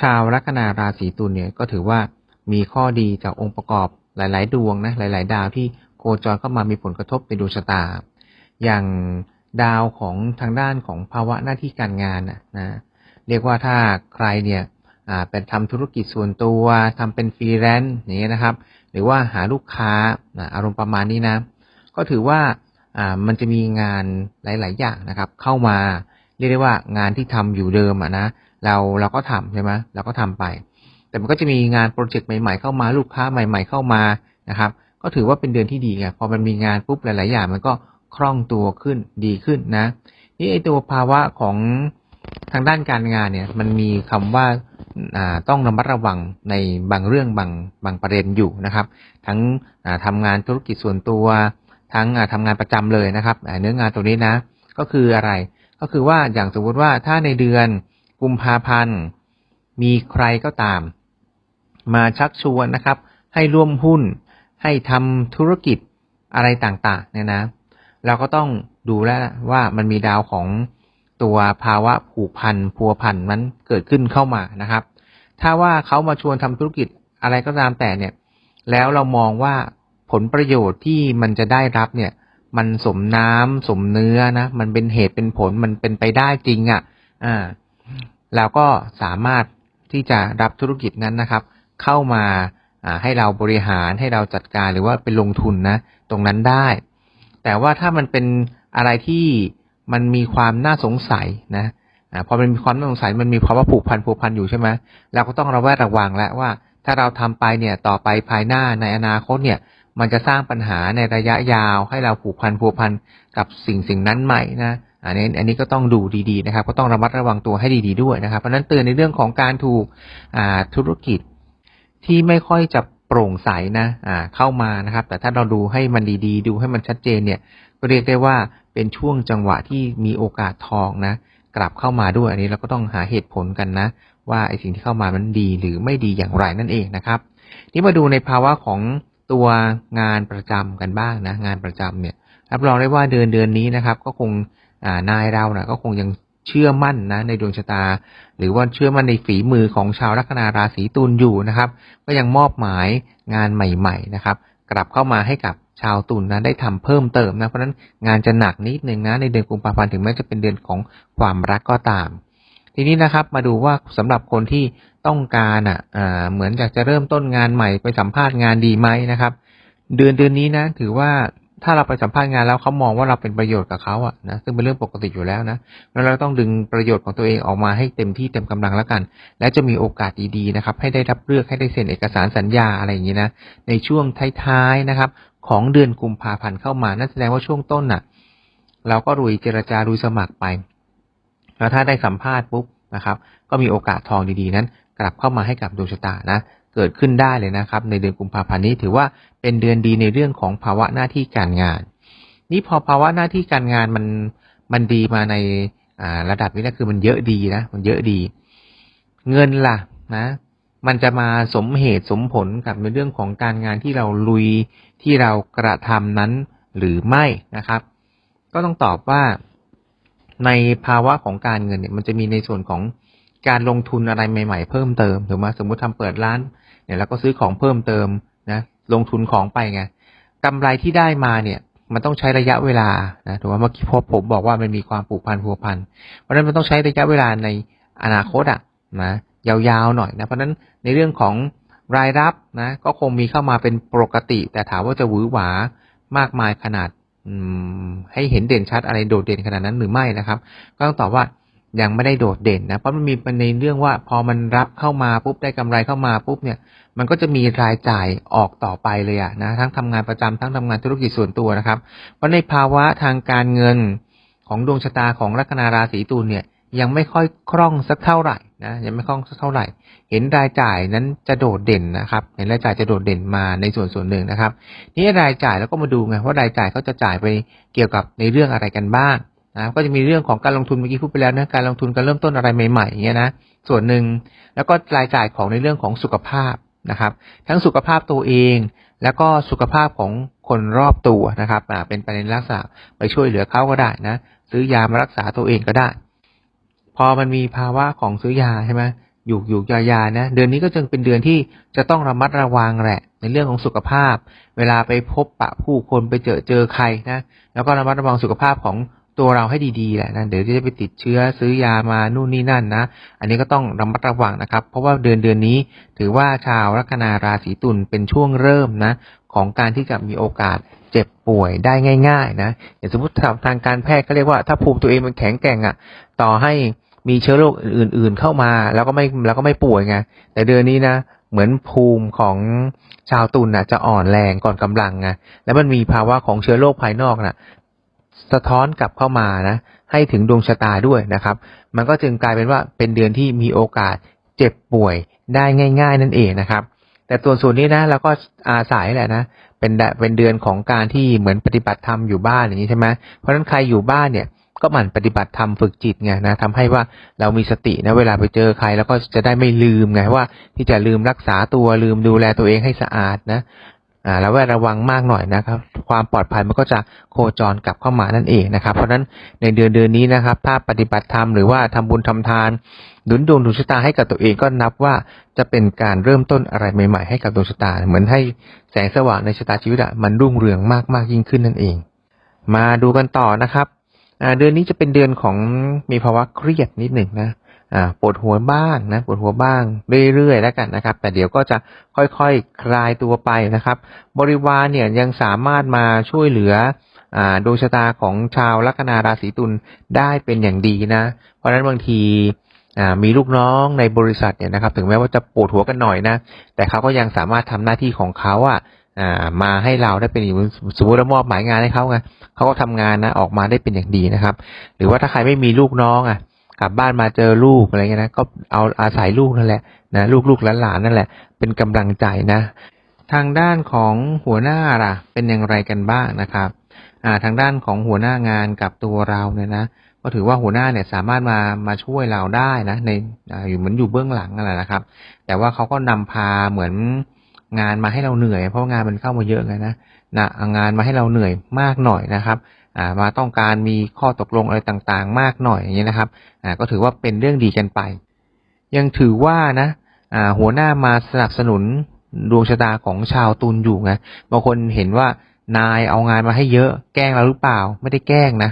ชาวลัคนาราศีตุลเนี่ยก็ถือว่ามีข้อดีจากองค์ประกอบหลาย ๆ ดวงนะหลาย ๆ ดาวที่โคจรเข้ามามีผลกระทบในดวงชะตา อย่างดาวของทางด้านของภาวะหน้าที่การงานนะนะเรียกว่าถ้าใครเนี่ยเป็นทำธุรกิจส่วนตัวทำเป็นฟรีแลนซ์อย่างเงี้ยนะครับ หรือว่าหาลูกค้าอารมณ์ประมาณนี้นะ ก็ถือว่าอ่ามันจะมีงานหลาย ๆ อย่างนะครับ เข้ามาเรียกได้ว่างานที่ทำอยู่เดิมอะนะ เราเราก็ทำใช่ไหมเราก็ทำไป แต่มันก็จะมีงานโปรเจกต์ใหม่ๆเข้ามาลูกค้าใหม่ ๆเข้ามานะครับ ก็ถือว่าเป็นเดือนที่ดีไงพอมันมีงานปุ๊บหลายๆอย่างมันก็คล่องตัวขึ้นดีขึ้นนะนี่ไอตัวภาวะของทางด้านการงานเนี่ย มันมีคำว่าอ่าต้องระมัดระวังในบางเรื่องบางบางประเด็นอยู่นะครับ ทั้งอ่าทำงานธุรกิจส่วนตัว ทั้งอ่าทำงานประจำเลยนะครับเนื้องานตัวนี้นะ ก็คืออะไรก็คือว่าอย่างสมมติว่าถ้าในเดือน กุมภาพันธ์ มีใครก็ตาม มาชักชวนนะครับ ให้ร่วมหุ้น ให้ทำธุรกิจอะไรต่างๆ เนี่ยนะ เราก็ต้องดูแล้วว่ามันมีดาวของตัวภาวะผูกพันพัวพันนั้นเกิดขึ้นเข้ามานะครับ ถ้าว่าเขามาชวนทำธุรกิจอะไรก็ตามแต่เนี่ย แล้วเรามองว่าผลประโยชน์ที่มันจะได้รับเนี่ย มันสมน้ำสมเนื้อนะ มันเป็นเหตุเป็นผลมันเป็นไปได้จริงอะ่ะ อ่า เราก็สามารถที่จะรับธุรกิจนั้นนะครับ เข้ามาให้เราบริหารให้เราจัดการหรือว่าเป็นลงทุนนะ ตรงนั้นได้ แต่ว่าถ้ามันเป็นอะไรที่มันมีความน่าสงสัยนะอพอมันมีความน่าสงสัยมันมีภาวะผูกพันผูกพันอยู่ใช่ไหมเราก็ต้องระแวดระวังแล้วว่า ถ้าเราทำไปเนี่ยต่อไปภายหน้าในอนาคตเนี่ย มันจะสร้างปัญหาในระยะยาว ให้เราผูกพันผูกพันกับสิ่งสิ่งนั้นใหม่นะ อันนี้อันนี้ก็ต้องดูดีๆนะครับ ก็ต้องระมัดระวังตัวให้ดี ๆด้วยนะครับ เพราะนั้นเตือนในเรื่องของการถูกธุรกิจที่ไม่ค่อยจะโปร่งใสนะอ่าเข้ามานะครับ แต่ถ้าเราดูให้มันดีๆ ดูให้มันชัดเจนเนี่ยก็เรียกได้ว่าเป็นช่วงจังหวะที่มีโอกาสทองนะ กลับเข้ามาด้วยอันนี้เราก็ต้องหาเหตุผลกันนะ ว่าไอ้สิ่งที่เข้ามามันดีหรือไม่ดีอย่างไรนั่นเองนะครับนี่มาดูในภาวะของตัวงานประจำกันบ้างนะ งานประจำเนี่ยรับรองได้ว่าเดือนเดือนนี้นะครับ ก็คง นายเรานะก็คงยังเชื่อมั่นนะในดวงชะตา หรือว่าเชื่อมั่นในฝีมือของชาวลัคนาราศีตุลอยู่นะครับ ก็ยังมอบหมายงานใหม่ ๆ นะครับ กลับเข้ามาให้กับชาวตุลนะได้ทำเพิ่มเติมนะเพราะฉะนั้นงานจะหนักนิดนึงนะในเดือนกุมภาพันธ์ถึงแม้จะเป็นเดือนของความรักก็ตาม ทีนี้นะครับมาดูว่าสำหรับคนที่ต้องการอะเหมือนอยากจะเริ่มต้นงานใหม่ไปสัมภาษณ์งานดีไหมนะครับ เดือนเดือนนี้นะถือว่า ถ้าเราไปสัมภาษณ์งานแล้วเขามองว่าเราเป็นประโยชน์กับเขาอะนะซึ่งเป็นเรื่องปกติอยู่แล้วนะแล้วเราต้องดึงประโยชน์ของตัวเองออกมาให้เต็มที่เต็มกำลังแล้วกัน และจะมีโอกาสดีๆนะครับ ให้ได้รับเลือกให้ได้เซ็นเอกสารสัญญาอะไรอย่างนี้นะในช่วงท้ายๆนะครับ ของเดือนกุมภาพันธ์เข้ามานั่นแสดงว่าช่วงต้นน่ะ เราก็รุยเจรจารุยสมัครไป แล้วถ้าได้สัมภาษณ์ปุ๊บนะครับ ก็มีโอกาสทองดีๆนั้น กลับเข้ามาให้กับดวงชะตานะ เกิดขึ้นได้เลยนะครับ ในเดือนกุมภาพันธ์นี้ถือว่าเป็นเดือนดีในเรื่องของภาวะหน้าที่การงาน นี่พอภาวะหน้าที่การงานมันมันดีมาในอ่าระดับนี้นะคือมันเยอะดีนะมันเยอะดี เงินล่ะนะ มันจะมาสมเหตุสมผลกับในเรื่องของการงานที่เราลุยที่เรากระทำนั้นหรือไม่นะครับ ก็ต้องตอบว่าในภาวะของการเงินเนี่ยมันจะมีในส่วนของการลงทุนอะไรใหม่ ๆ เพิ่มเติมถูกไหมสมมุติทำเปิดร้าน เนี่ยเราก็ซื้อของเพิ่มเติมนะลงทุนของไปไงกำไรที่ได้มาเนี่ยมันต้องใช้ระยะเวลานะถูกไหมเมื่อกี้พอผมบอกว่ามันมีความผูกพันพัวพัน เพราะนั้นมันต้องใช้ระยะเวลาในอนาคตอะนะยาวๆหน่อยนะเพราะนั้นในเรื่องของรายรับนะก็คงมีเข้ามาเป็นปกติ แต่ถามว่าจะหวือหวามากมายขนาดให้เห็นเด่นชัดอะไรโดดเด่นขนาดนั้นหรือไม่นะครับ ก็ต้องตอบว่า ยังไม่ได้โดดเด่นนะเพราะมันมีประเด็นเรื่องว่า พอมันรับเข้ามาปุ๊บได้กำไรเข้ามาปุ๊บเนี่ย มันก็จะมีรายจ่ายออกต่อไปเลยอะนะทั้งทำงานประจำทั้งทำงานธุรกิจส่วนตัวนะครับ เพราะในภาวะทางการเงินของดวงชะตาของลัคนาราศีตุลเนี่ยยังไม่ค่อยคล่องสักเท่าไหร่นะยังไม่คล่องสักเท่าไหร่ เห็นรายจ่ายนั้นจะโดดเด่นนะครับ เห็นรายจ่ายจะโดดเด่นมาในส่วนส่วนหนึ่งนะครับนี่รายจ่ายแล้วก็มาดูไงว่ารายจ่ายเขาจะจ่ายไปเกี่ยวกับในเรื่องอะไรกันบ้าง นะก็จะมีเรื่องของการลงทุนเมื่อกี้พูดไปแล้วนะการลงทุนการเริ่มต้นอะไรใหม่ๆเงี้ยนะส่วนหนึ่งแล้วก็รายจ่ายของในเรื่องของสุขภาพนะครับ ทั้งสุขภาพตัวเอง แล้วก็สุขภาพของคนรอบตัวนะครับเป็นประเด็นลักษณะไปช่วยเหลือเขาก็ได้นะซื้อยามารักษาตัวเองก็ได้ พอมันมีภาวะของซื้อยาใช่ไหมอยู่อยู่ยายานะเดือนนี้ก็จึงเป็นเดือนที่จะต้องระมัดระวังแหละ ในเรื่องของสุขภาพ เวลาไปพบปะผู้คนไปเจอเจอใครนะแล้วก็ระมัดระวังสุขภาพของ ตัวเราให้ดีๆแหละนะเดี๋ยวจะไปติดเชื้อซื้อยามานู่นนี่นั่นนะ อันนี้ก็ต้องระมัดระวังนะครับ เพราะว่าเดือนเดือนนี้ ถือว่าชาวลัคนาราศีตุลเป็นช่วงเริ่มนะของการที่จะมีโอกาสเจ็บป่วยได้ง่าย ๆ นะอย่างสมมติทางการแพทย์เขาเรียกว่าถ้าภูมิตัวเองมันแข็งแกร่งอะ ต่อให้มีเชื้อโรคอื่น ๆ เข้ามา แล้วก็ไม่แล้วก็ไม่ป่วยไงแต่เดือนนี้นะเหมือนภูมิของชาวตุลน่ะจะอ่อนแรงก่อนกำลังไงแล้วมันมีภาวะของเชื้อโรคภายนอกน่ะ สะท้อนกลับเข้ามานะ ให้ถึงดวงชะตาด้วยนะครับ มันก็จึงกลายเป็นว่าเป็นเดือนที่มีโอกาสเจ็บป่วยได้ง่าย ๆ นั่นเองนะครับ แต่ตัวส่วนนี้นะเราก็อาศัยแหละนะเป็นเป็นเดือนของการที่เหมือนปฏิบัติธรรมอยู่บ้านอย่างนี้ใช่ไหมเพราะฉะนั้นใครอยู่บ้านเนี่ยก็หมั่นปฏิบัติธรรมฝึกจิตไงนะทำให้ว่าเรามีสตินะเวลาไปเจอใคร แล้วก็จะได้ไม่ลืมไงว่าที่จะลืมรักษาตัวลืมดูแลตัวเองให้สะอาดนะ อ่าแล้วแวดระวังมากหน่อยนะครับ ความปลอดภัยมันก็จะโคจรกลับเข้ามานั่นเองนะครับ เพราะฉะนั้นในเดือนเดือนนี้นะครับ ถ้าปฏิบัติธรรมหรือว่าทำบุญทำทานหนุนดวงดวงชะตาให้กับตัวเองก็นับว่าจะเป็นการเริ่มต้นอะไรใหม่ ๆ ให้กับดวงชะตา เหมือนให้แสงสว่างในชะตาชีวิตมันรุ่งเรืองมากมากยิ่งขึ้นนั่นเอง มาดูกันต่อนะครับเดือนนี้จะเป็นเดือนของมีภาวะเครียดนิดหนึ่งนะ ปวดหัวบ้างนะปวดหัวบ้างเรื่อยๆแล้วกันนะครับ แต่เดี๋ยวก็จะค่อยๆคคลายตัวไปนะครับ บริวารเนี่ยยังสามารถมาช่วยเหลืออดวงชะตาของชาวลัคนาราศีตุลได้เป็นอย่างดีนะ เพราะฉะนั้นบางทีมีลูกน้องในบริษัทเนี่ยนะครับ ถึงแม้ว่าจะปวดหัวกันหน่อยนะ แต่เขาก็ยังสามารถทำหน้าที่ของเขาอะอ่ามาให้เราได้เป็นอย่างสมมติเรามอบหมายงานให้เขาไงเขาก็ทำงานนะออกมาได้เป็นอย่างดีนะครับ หรือว่าถ้าใครไม่มีลูกน้องอะ กลับบ้านมาเจอลูกอะไรเงี้ยนะก็เอาอาศัยลูกนั่นแหละนะลูกลูกหลานๆนั่นแหละ เป็นกำลังใจนะ ทางด้านของหัวหน้าล่ะ เป็นอย่างไรกันบ้างนะครับอ่าทางด้านของหัวหน้างานกับตัวเราเนี่ยนะก็ถือว่าหัวหน้าเนี่ยสามารถมามาช่วยเราได้นะในอยู่เหมือนอยู่เบื้องหลังนั่นแหละนะครับ แต่ว่าเขาก็นำพาเหมือนงานมาให้เราเหนื่อย เพราะงานมันเข้ามาเยอะไงนะนะงานมาให้เราเหนื่อยมากหน่อยนะครับ มาต้องการมีข้อตกลงอะไรต่างๆ มากหน่อยอย่างเงี้ยนะครับอ่าก็ถือว่าเป็นเรื่องดีกันไป ยังถือว่านะอ่าหัวหน้ามาสนับสนุนดวงชะตาของชาวตุลอยู่ไงบางคนเห็นว่านายเอางานมาให้เยอะแกล้งเราหรือเปล่าไม่ได้แกล้งนะ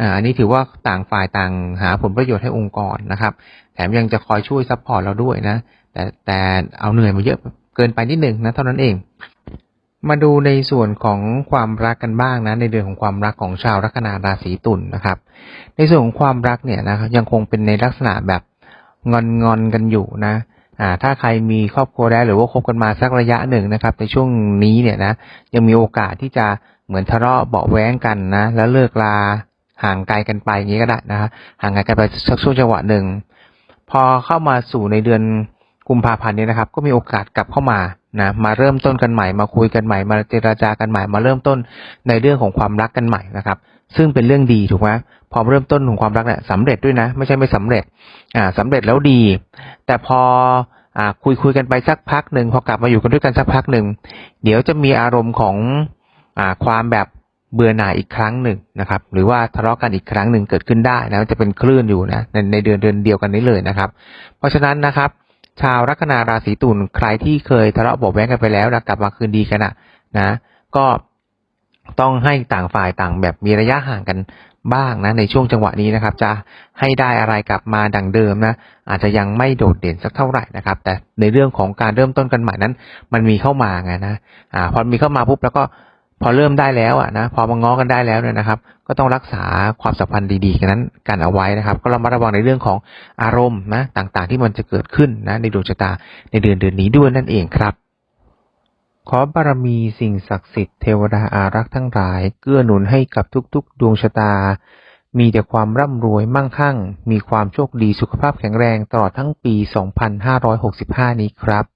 อ่าอันนี้ถือว่าต่างฝ่ายต่างหาผลประโยชน์ให้องค์กรนะครับ แถมยังจะคอยช่วยซัพพอร์ตเราด้วยนะ แต่แต่เอาเหนื่อยมาเยอะเกินไปนิดหนึ่งนะเท่านั้นเอง มาดูในส่วนของความรักกันบ้างนะ ในเดือนของความรักของชาวลัคนาราศีตุลนะครับ ในส่วนของความรักเนี่ยนะครับยังคงเป็นในลักษณะแบบงอนงอนกันอยู่นะอ่าถ้าใครมีครอบครัวแล้วหรือว่าคบกันมาสักระยะหนึ่งนะครับ ในช่วงนี้เนี่ยนะยังมีโอกาสที่จะเหมือนทะเลาะเบาแว้งกันนะแล้วเลิกลาห่างไกลกันไปอย่างนี้ก็ได้นะฮะห่างไกลกันไปสักช่วงจังหวะหนึ่งพอเข้ามาสู่ในเดือนกุมภาพันธ์นี้นะครับ ก็มีโอกาสกลับเข้ามา นะมาเริ่มต้นกันใหม่มาคุยกันใหม่ มาเจราจากันใหม่ มาเริ่มต้นในเรื่องของความรักกันใหม่นะครับ ซึ่งเป็นเรื่องดีถูกไหมพอเริ่มต้นของความรักเนี่ยสำเร็จด้วยนะ ไม่ใช่ไม่สำเร็จอ่าสำเร็จแล้วดี แต่พออ่าคุยคุยกันไปสักพักหนึ่งพอกลับมาอยู่กันด้วยกันสักพักหนึ่งเดี๋ยวจะมีอารมณ์ของอ่าความแบบเบื่อหน่ายอีกครั้งหนึ่งนะครับ หรือว่าทะเลาะกันอีกครั้งหนึ่งเกิดขึ้นได้นะจะเป็นคลื่นอยู่นะในในเดือนเดือนเดียวกันนี้เลยนะครับ เพราะฉะนั้นนะครับ ชาวลัคนาราศีตุลใครที่เคยทะเลาะเบาะแว้งกันไปแล้วนะกลับมาคืนดีกันนะนะ ก็ต้องให้ต่างฝ่ายต่างแบบมีระยะห่างกันบ้างนะในช่วงจังหวะนี้นะครับ จะให้ได้อะไรกลับมาดังเดิมนะอาจจะยังไม่โดดเด่นสักเท่าไหร่นะครับ แต่ในเรื่องของการเริ่มต้นกันใหม่นั้น มันมีเข้ามาไงนะอ่าพอมีเข้ามาปุ๊บแล้วก็ พอเริ่มได้แล้วอะนะพอมาง้อกันได้แล้วเนี่ยนะครับ ก็ต้องรักษาความสัมพันธ์ดีๆกันนั้นกันเอาไว้นะครับ ก็ระมัดระวังในเรื่องของอารมณ์นะต่างๆ ที่มันจะเกิดขึ้นนะในดวงชะตาในเดือนเดือนนี้ด้วยนั่นเองครับ ขอบารมีสิ่งศักดิ์สิทธิ์เทวดาอารักษ์ทั้งหลาย เกื้อหนุนให้กับทุกๆ ดวงชะตา มีแต่ความร่ำรวยมั่งคั่ง มีความโชคดีสุขภาพแข็งแรงตลอดทั้งปี 2565 นี้ครับ